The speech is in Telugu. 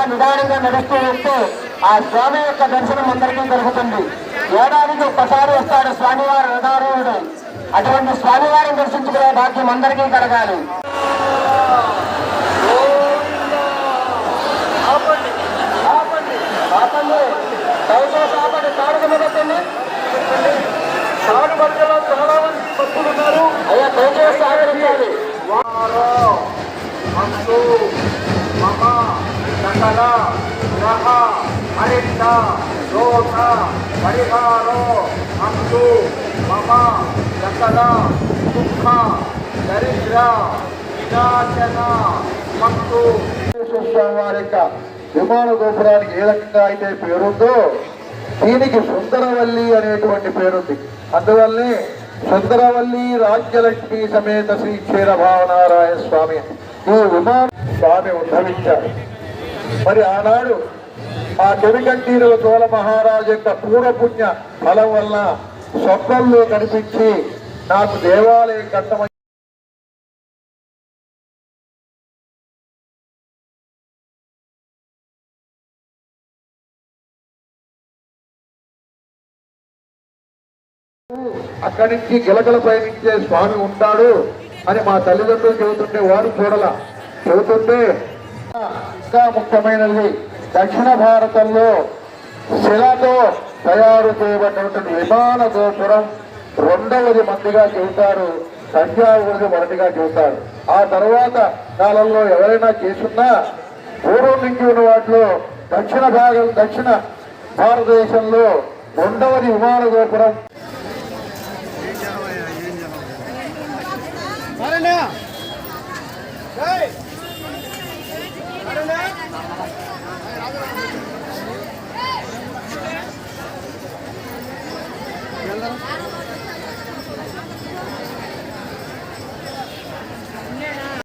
ఇలా నిదానంగా నడుస్తూ వస్తే ఆ స్వామి యొక్క దర్శనం అందరికీ దొరుకుతుంది ఏడాదికి ఒక్కసారి వస్తాడు స్వామివారి రథారూఢుడు. అటువంటి స్వామివారిని దర్శించుకునే భాగ్యం అందరికీ కలగాలి. ఆపండి. ఆపండి ఆపండి దయచేసి ఆపండి. తాడుకు మొదలండి తాడు మధ్యలో చాలా మంది భక్తులు ఉన్నారు. అయ్యా దయచేసి ఆదరించాలి. సకల గ్రహ హరిత దోష పరిహారో అందు మమ సకల దుఃఖ దరిద్ర వినాశన మంతు. స్వామి వారి యొక్క విమాన గోపురానికి ఏ రకంగా అయితే పేరుందో దీనికి సుందరవల్లి అనేటువంటి పేరుంది. అందువల్లే సుందరవల్లి రాజ్యలక్ష్మి సమేత శ్రీ క్షీర భావనారాయణ స్వామి ఈ విమాన స్వామి ఉద్భవించారు. మరి ఆనాడు ఆ చెవికంటీరుల చోళ మహారాజు యొక్క పూర్వపుణ్య ఫలం వలన స్వప్నంలో కనిపించి నాకు దేవాలయం కట్టమని అక్కడి నుంచి గిలకల పయనించే స్వామి ఉంటాడు అని మా తల్లిదండ్రులు చెబుతుంటే వారు చూడల. చెబుతుంటే ఇంకా ముఖ్యమైనది. దక్షిణ భారతంలో శిలతో తయారు చేయబడినటువంటి విమాన గోపురం రెండవది మందిగా చెబుతారు తంజావూరుది మొదటిగా చెబుతారు ఆ తర్వాత కాలంలో ఎవరైనా చేసున్నా పూర్వం నుంచి ఉన్న వాటిలో దక్షిణ భాగం దక్షిణ భారతదేశంలో రెండవది విమాన గోపురం. Hey! Gracias.